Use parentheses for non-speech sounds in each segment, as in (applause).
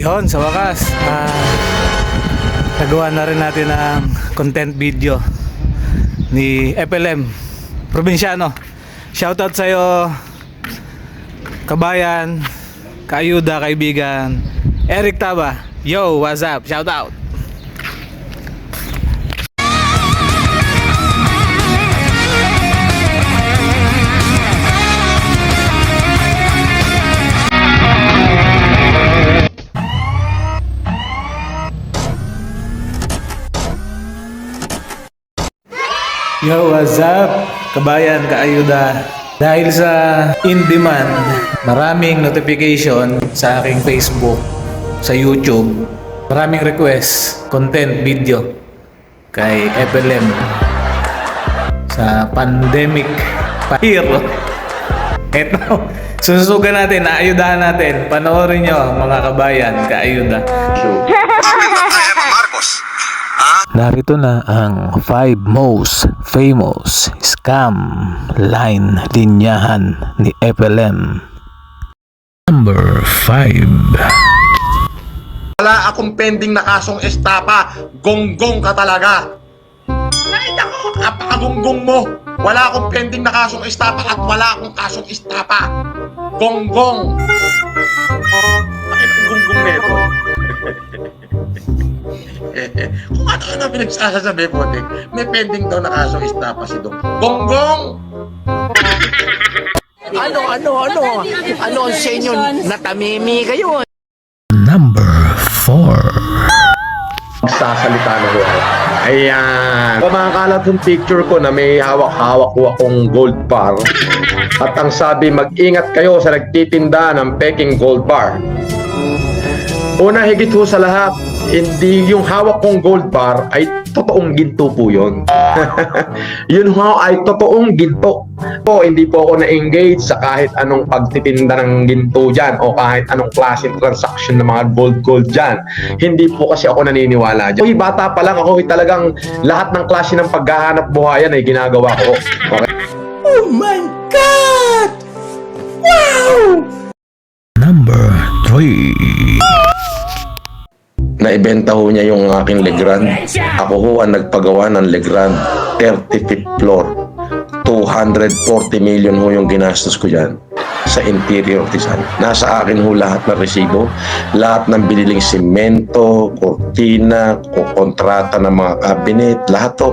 Yon, sa wakas, nagawa na rin natin ang content video ni FLM Probinsyano. Shoutout sa'yo, kabayan, kaayuda, kaibigan, Eric Taba. Yo, what's up? Shoutout! Yo, what's up? Kabayan, kaayuda. Dahil sa in-demand, maraming notification sa aking Facebook, sa YouTube, maraming request, content, video kay FLM sa pandemic pahiro. Eto, sususugan natin, naayudahan natin. Panoorin nyo mga kabayan, kaayuda. Narito na ang 5 most famous scam line linyahan ni FLM. Number 5 Wala akong pending na kasong estapa. Gonggong ka talaga. Ay, nako, apakagonggong mo. Wala akong pending na kasong estapa at wala akong kasong estapa. Gonggong. Bakit ang gonggong (laughs) nito? (laughs) Kung ano ano pinagsasasabi mo, Tek, may pending daw na kasong estapa si Dong. Gonggong! (laughs) Ano, ano, ano? Ano ang sa inyo? Natamimi kayo. Number 4 Sasalita na ko. Ayan. Kumakalat yung picture ko na may hawak-hawak ko akong gold bar. At ang sabi, mag-ingat kayo sa nagtitinda ng peking gold bar. Una higit ho sa lahat, hindi yung hawak kong gold bar ay totoong ginto po yun. (laughs) yun ho ay totoong ginto. Po, hindi po ako na-engage sa kahit anong pagtitinda ng ginto dyan o kahit anong klaseng transaction ng mga gold-gold dyan. Hindi po kasi ako naniniwala dyan. Uy, bata pa lang ako, talagang lahat ng klase ng paghahanap buhayan ay ginagawa ko. Okay? Number 3 Naibenta ho niya yung aking Legrand. Ako ho ang nagpagawa ng Legrand 35th floor. 240 million ho yung ginastos ko dyan sa interior design. Nasa akin ho lahat ng resibo, lahat ng biniling simento, kortina, ko- kontrata ng mga cabinet, lahat to.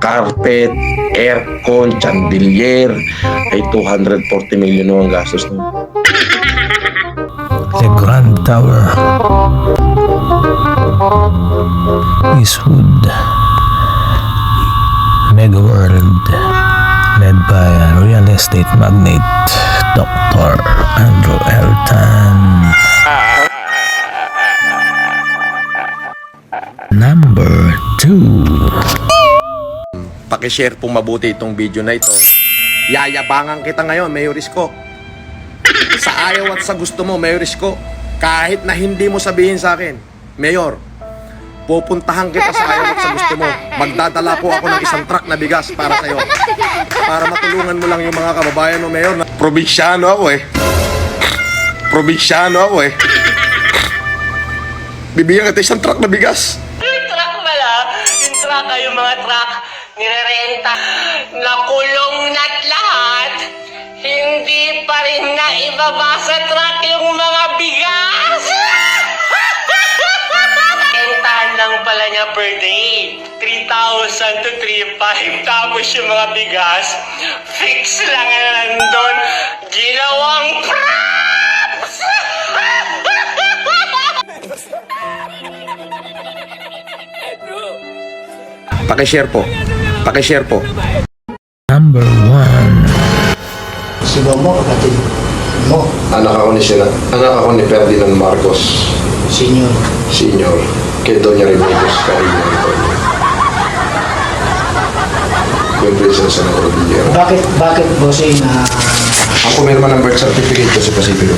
Carpet, aircon, chandelier, ay 240 million ho ang gastos nun. The Grand Tower Eastwood Mega World led by real estate magnate Dr. Andrew Elton Number 2 Pakishare po mabuti itong video na ito. Yayabangan kita ngayon, Mayoris ko. Sa ayaw at sa gusto mo, Mayoris ko. Kahit na hindi mo sabihin sa akin, Mayor, pupuntahan kita sa ayaw at sa gusto mo. (laughs) Magdadala po ako ng isang truck na bigas para sa'yo. Para matulungan mo lang yung mga kababayan mo, Mayor. Na probinsyano ako eh. Probinsyano ako eh. Bibigyan kita isang truck na bigas. Yung truck pala, yung truck ay yung mga truck nirerenta. Nakulong na't lahat. Hindi pa rin na ibaba sa truck yung mga bigas. Pala niya per day. 3,000 to 3,500. Tapos yung mga bigas, fix lang na nandun. Ginawang props! Pakishare po. Pakishare po. Number 1 Si Momo, kapatid mo, Anak ako ni sila. Anak ako ni Ferdinand Marcos senior. Senior. Kay Doña Remedios Carino Antonio. Yung princess sa Cordillera. Bakit, bakit bossing na Ako meron man ng birth certificate ko sa Pacifico.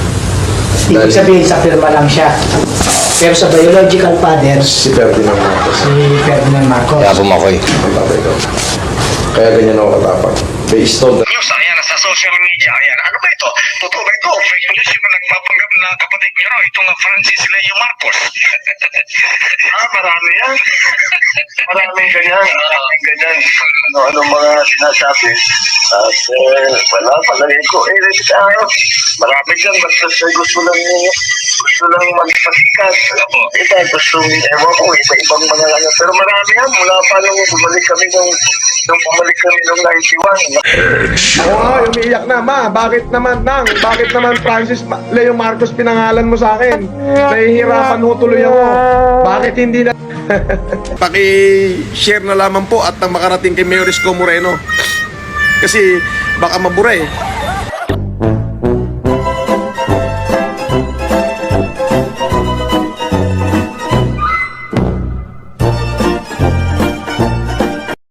ibig sabihin sa firma lang siya. Pero sa biological father, Si Ferdinand Marcos. si Ferdinand Marcos. pumakoy. Ang tatay ko. Kaya ganyan ako katapang. Based on the... Sa social media. Ayan, ano ba ito? Totoo ba ito? Fake news yung nagpapanggap na kapatid niyo, no? Itong Francis Leo Marcos. (laughs) ah, marami yan. Maraming ganyan. Maraming ganyan. Ano-ano mga sinasabi. At eh, wala, palagay ko, eh, tayo. Marami dyan, basta sa gusto lang gusto lang magpasikat. Iba, gusto, ewan ko, iba-ibang mga ano. Pero marami yan, mula pa nung bumalik kami nung, nung bumalik kami nung 91. Oo, oh, umiiyak na. Ma, bakit naman, Nang? Bakit naman Francis Ma- Leo Marcos pinangalan mo sa akin? Nahihirapan ho tuloy ako. Bakit hindi na... (laughs) paki-share na lamang po at nang makarating kay Mayor Isko Moreno. Kasi baka mabura eh.